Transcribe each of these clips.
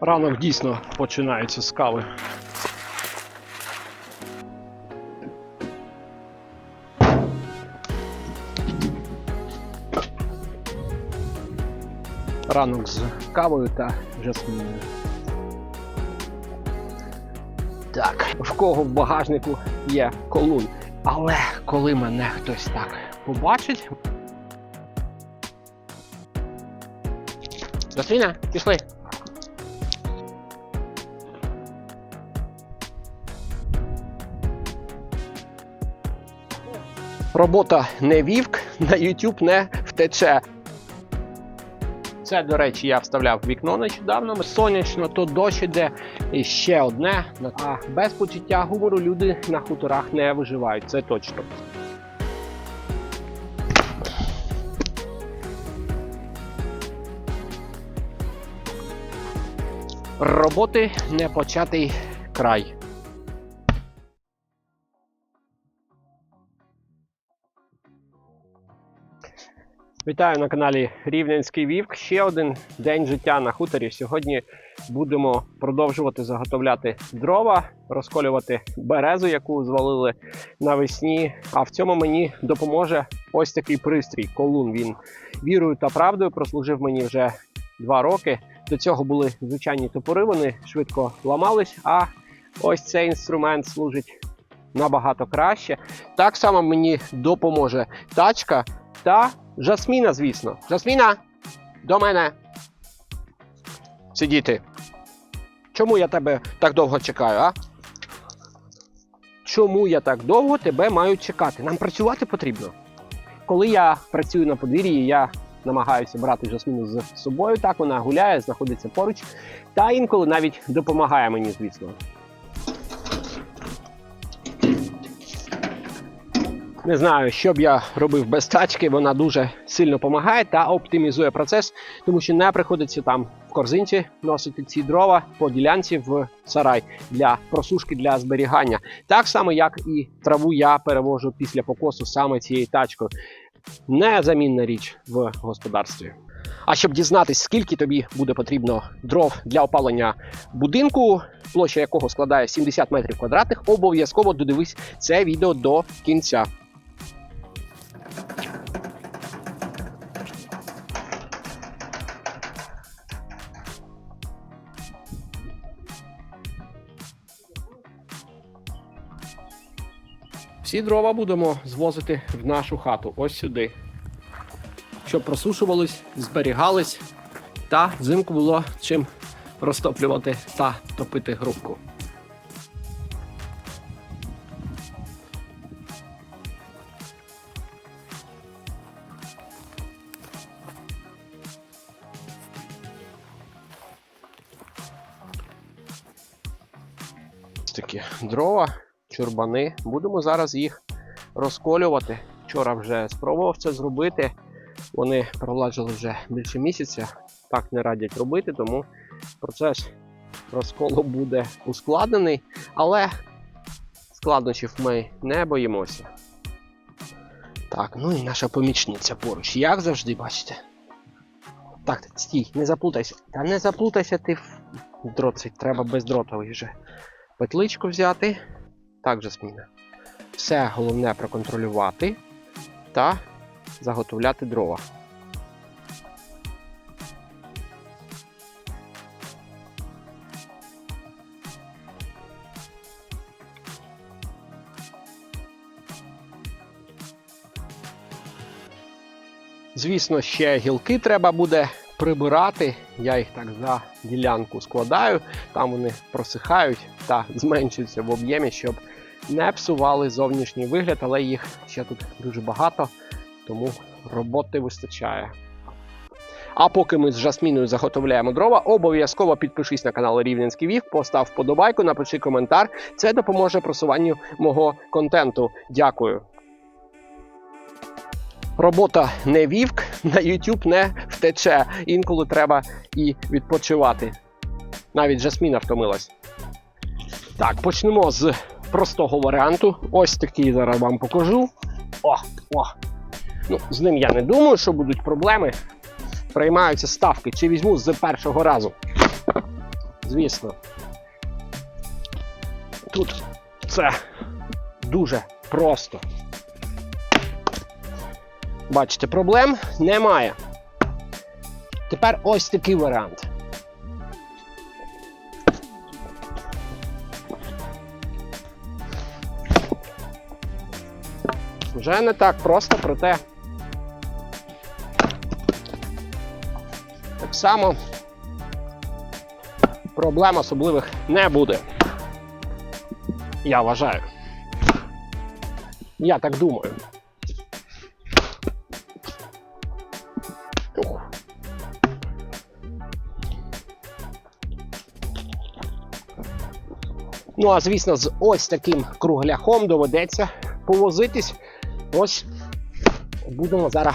Ранок дійсно починається з кави. Ранок з кавою та жасміною. Так, в кого в багажнику є колун. Але коли мене хтось так побачить. Жасміна, пішли. Робота не вівк, на YouTube не втече. Це, до речі, я вставляв вікно нещодавно. Сонячно, то дощ іде. І ще одне. А без почуття гумору люди на хуторах не виживають, це точно. Роботи не початий край. Вітаю на каналі Рівненський Вівк. Ще один день життя на хуторі. Сьогодні будемо продовжувати заготовляти дрова, розколювати березу, яку звалили навесні. А в цьому мені допоможе ось такий пристрій колун. Він вірою та правдою прослужив мені вже два роки. До цього були звичайні топори, вони швидко ламались. А ось цей інструмент служить набагато краще. Так само мені допоможе тачка та Жасміна, звісно. Жасміна, до мене. Сидіти. Чому я тебе так довго чекаю, а? Чому я так довго тебе маю чекати? Нам працювати потрібно. Коли я працюю на подвір'ї, я намагаюся брати Жасміну з собою. Так вона гуляє, знаходиться поруч, та інколи навіть допомагає мені, звісно. Не знаю, що б я робив без тачки. Вона дуже сильно допомагає та оптимізує процес, тому що не приходиться там в корзинці носити ці дрова по ділянці в сарай для просушки для зберігання. Так само, як і траву я перевожу після покосу саме цією тачкою. Незамінна річ в господарстві. А щоб дізнатись, скільки тобі буде потрібно дров для опалення будинку, площа якого складає 70 метрів квадратних, обов'язково додивись це відео до кінця. Всі дрова будемо звозити в нашу хату, ось сюди. Щоб просушувались, зберігались, та взимку було чим розтоплювати та топити грубку. Такі дрова, чурбани. Будемо зараз їх розколювати. Вчора вже спробував це зробити. Вони пролежали вже більше місяця. Так не радять робити, тому процес розколу буде ускладнений, але складнощів ми не боїмося. Так, ну і наша помічниця поруч. Як завжди, бачите. Так, стій, не заплутайся. Та не заплутайся ти в дрот, треба бездротовий вже. Петличку взяти. Так зміна. Все головне проконтролювати та заготовляти дрова. Звісно, ще гілки треба буде прибирати. Я їх так за ділянку складаю, там вони просихають та зменшуються в об'ємі, щоб не псували зовнішній вигляд, але їх ще тут дуже багато, тому роботи вистачає. А поки ми з Жасміною заготовляємо дрова, обов'язково підпишись на канал Рівненський Вік, постав вподобайку, напиши коментар. Це допоможе просуванню мого контенту. Дякую. Робота не вівк, на YouTube не втече. Інколи треба і відпочивати. Навіть Жасміна втомилась. Так, почнемо з простого варіанту. Ось такий зараз вам покажу. О, о. Ну, з ним я не думаю, що будуть проблеми. Приймаються ставки, чи візьму з першого разу. звісно. Тут це дуже просто. Бачите, проблем немає. Тепер ось такий варіант. Вже не так просто, проте так само проблем особливих не буде. Я вважаю. Я так думаю. Ну, а звісно, з ось таким кругляхом доведеться повозитись. Ось будемо зараз.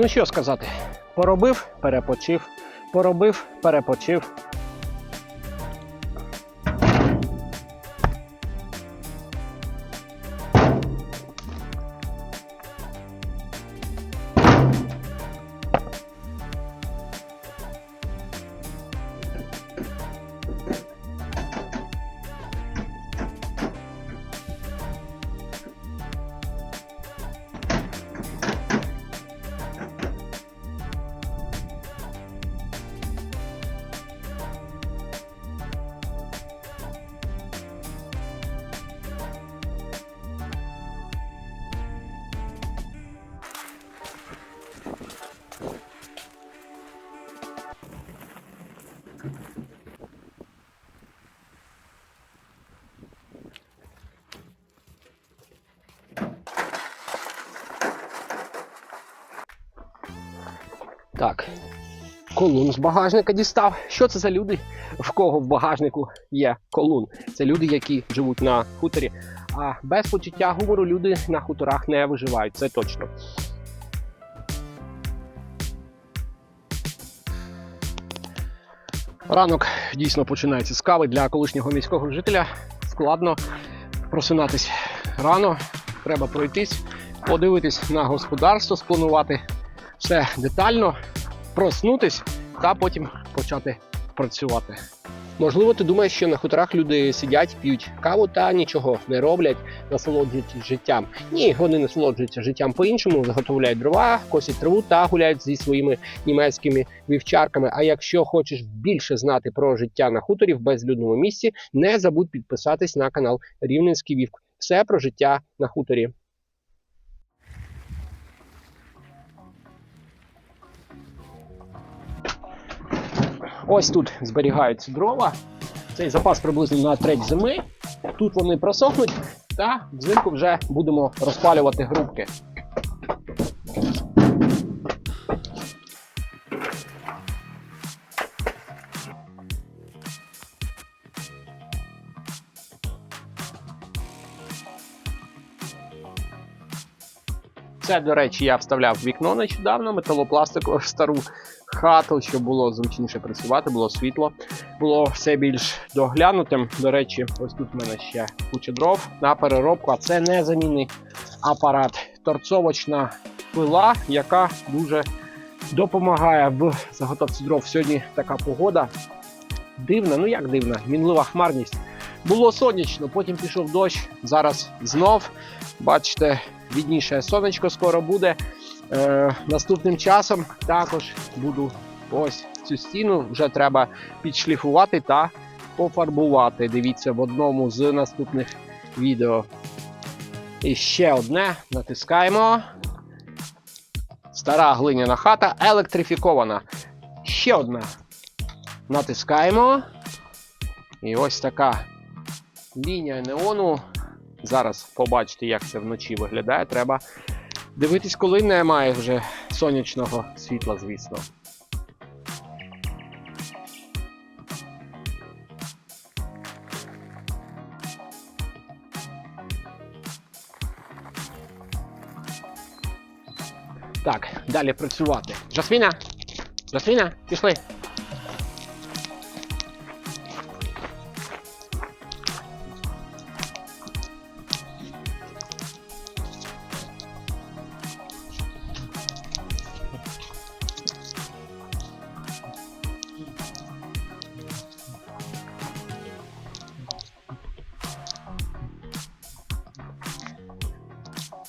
Ну що сказати, поробив, перепочив, поробив, перепочив. Так. Колун з багажника дістав. Що це за люди? В кого в багажнику є колун? Це люди, які живуть на хуторі. А без почуття гумору люди на хуторах не виживають, це точно. Ранок дійсно починається з кави для колишнього міського жителя. Складно просинатись рано, треба пройтись, подивитись на господарство, спланувати все детально, проснутись та потім почати працювати. Можливо, ти думаєш, що на хуторах люди сидять, п'ють каву та нічого не роблять, насолоджуються життям. Ні, вони насолоджуються життям по-іншому, заготовляють дрова, косять траву та гуляють зі своїми німецькими вівчарками. А якщо хочеш більше знати про життя на хуторі в безлюдному місці, не забудь підписатись на канал Рівненський Вівк. Все про життя на хуторі. Ось тут зберігаються дрова. Цей запас приблизно на треть зими. Тут вони просохнуть, та взимку вже будемо розпалювати грубки. Це, до речі, я вставляв вікно нещодавно металопластикову стару хату, щоб було зручніше працювати, було світло, було все більш доглянутим. До речі, ось тут в мене ще куча дров на переробку, а це незамінний апарат. Торцовочна пила, яка дуже допомагає в заготовці дров. Сьогодні така погода. Дивна, ну як дивна, мінлива хмарність. Було сонячно, потім пішов дощ. Зараз знов. Бачите, відніше сонечко скоро буде. Е, наступним часом також буду ось цю стіну вже треба підшліфувати та пофарбувати. Дивіться в одному з наступних відео. І ще одне натискаємо. Стара глиняна хата електрифікована. Ще одна. Натискаємо. І ось така лінія неону. Зараз побачите, як це вночі виглядає. Треба дивитись, коли немає вже сонячного світла, звісно. Так, далі працювати. Жасміна! Жасміна, пішли.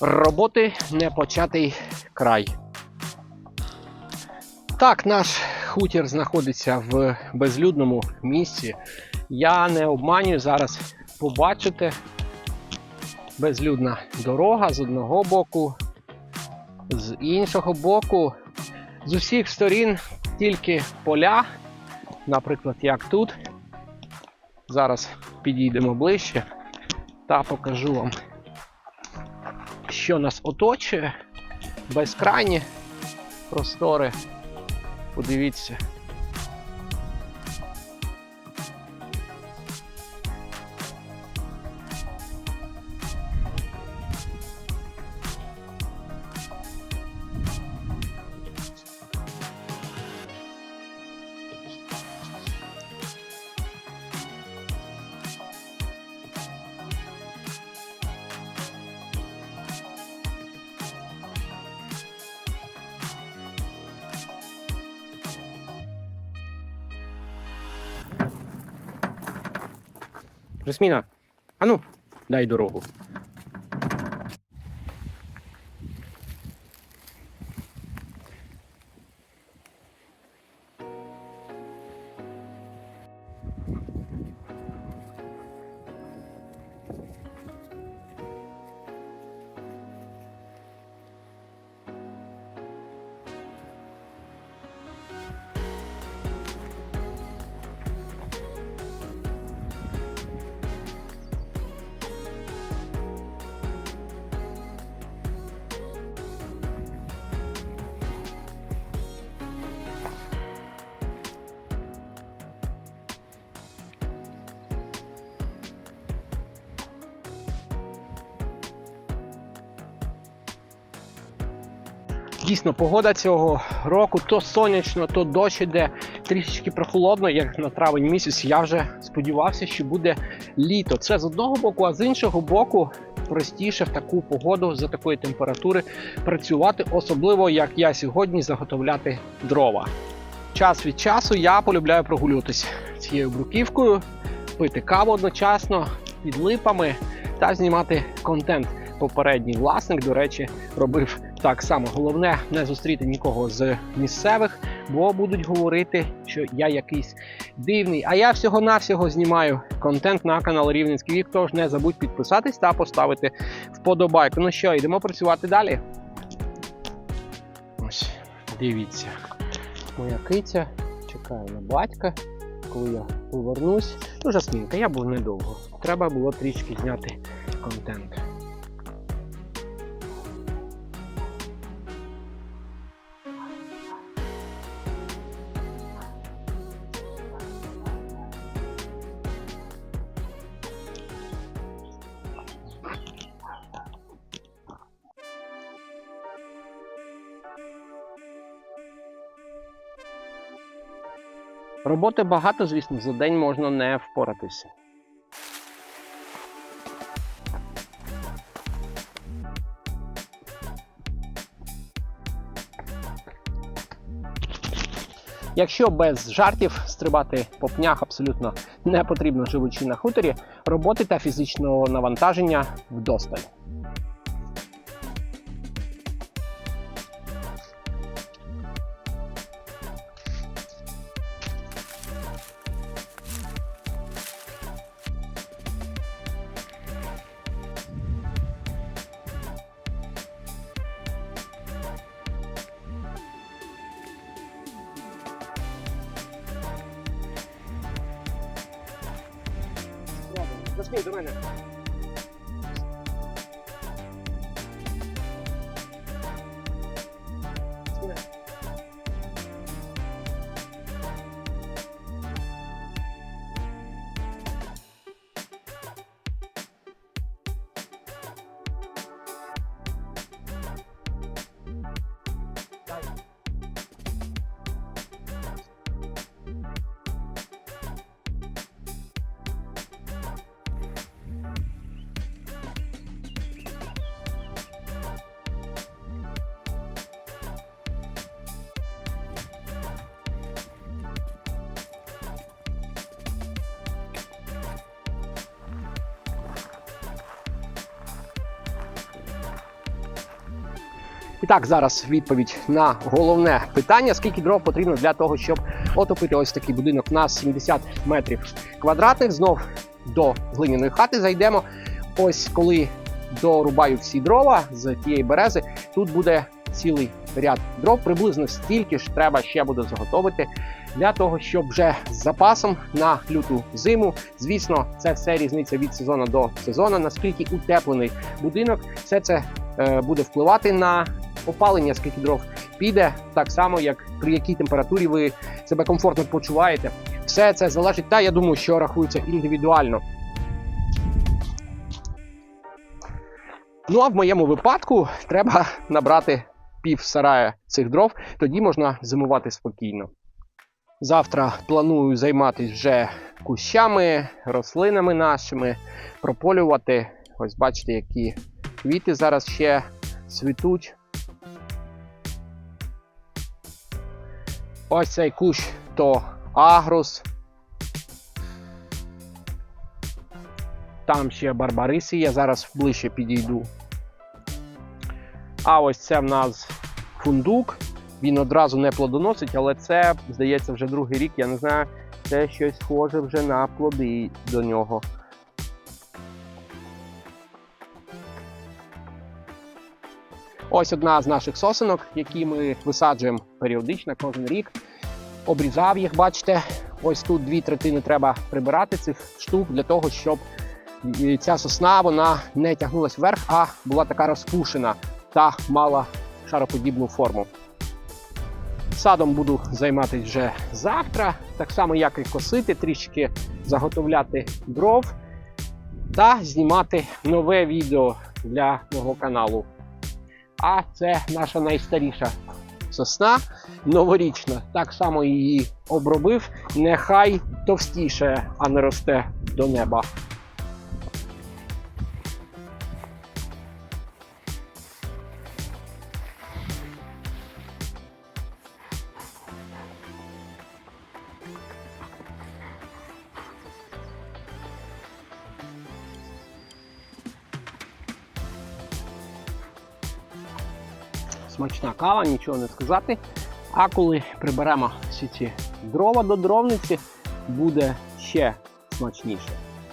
Роботи не початий край. Так, наш хутір знаходиться в безлюдному місці. Я не обманюю зараз побачите безлюдна дорога з одного боку, з іншого боку, з усіх сторін тільки поля, наприклад, як тут. Зараз підійдемо ближче та покажу вам, що нас оточує. Безкрайні простори. Подивіться. Жасміна, ану, дай дорогу. Дійсно, погода цього року то сонячно, то дощ іде, трішечки прохолодно, як на травень місяць. Я вже сподівався, що буде літо. Це з одного боку, а з іншого боку, простіше в таку погоду за такої температури працювати, особливо як я сьогодні заготовляти дрова. Час від часу я полюбляю прогулюватись цією бруківкою, пити каву одночасно під липами та знімати контент. Попередній власник, до речі, робив так само. Головне не зустріти нікого з місцевих, бо будуть говорити, що я якийсь дивний. А я всього-навсього знімаю контент на канал Рівненський Вік. Тож не забудь підписатись та поставити вподобайку. Ну що, йдемо працювати далі. Ось, дивіться. Моя киця чекає на батька. Коли я повернусь, ну жасмінка, я був недовго. Треба було трішки зняти контент. Роботи багато, звісно, за день можна не впоратися. Якщо без жартів стрибати по пнях абсолютно не потрібно живучи на хуторі, роботи та фізичного навантаження вдосталь. Засмій до мене. І так, зараз відповідь на головне питання: скільки дров потрібно для того, щоб отопити ось такий будинок на 70 метрів квадратних. Знов до глиняної хати зайдемо. Ось коли дорубаю всі дрова з тієї берези, тут буде цілий ряд дров. Приблизно стільки ж треба ще буде заготовити для того, щоб вже з запасом на люту зиму. Звісно, це все різниця від сезону до сезону. Наскільки утеплений будинок, все це е, буде впливати на опалення, скільки дров піде, так само як при якій температурі ви себе комфортно почуваєте. Все це залежить, та я думаю, що рахується індивідуально. Ну а в моєму випадку треба набрати пів сарая цих дров, тоді можна зимувати спокійно. Завтра планую займатися вже кущами, рослинами нашими, прополювати. Ось бачите, які квіти зараз ще цвітуть. Ось цей кущ то агрус. Там ще барбариси є, зараз ближче підійду. А ось це в нас фундук. Він одразу не плодоносить, але це, здається, вже другий рік. Я не знаю, це щось схоже вже на плоди до нього. Ось одна з наших сосенок, які ми висаджуємо періодично кожен рік. Обрізав їх, бачите. Ось тут дві третини треба прибирати цих штук для того, щоб ця сосна вона не тягнулася вверх, а була така розпушена та мала шароподібну форму. Садом буду займатися вже завтра, так само як і косити, трішки заготовляти дров та знімати нове відео для мого каналу. А це наша найстаріша сосна новорічна. Так само її обробив. Нехай товстіше, а не росте до неба. смачна кава, нічого не сказати. А коли приберемо всі ці дрова до дровниці, буде ще смачніше.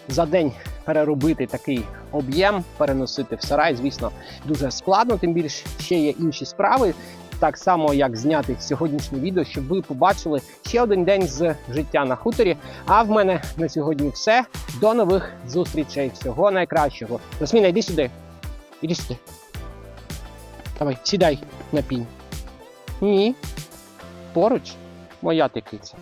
За день переробити такий об'єм, переносити в сарай, звісно, дуже складно, тим більше ще є інші справи. Так само, як зняти сьогоднішнє відео, щоб ви побачили ще один день з життя на хуторі. А в мене на сьогодні все. До нових зустрічей. Всього найкращого. Росміна, йди сюди. Іди сюди. Давай, сідай на пінь. Ні. Поруч моя тикиця.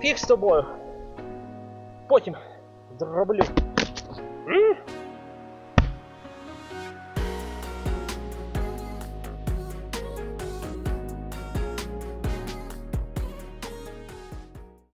Фіг з тобою. Потім зроблю.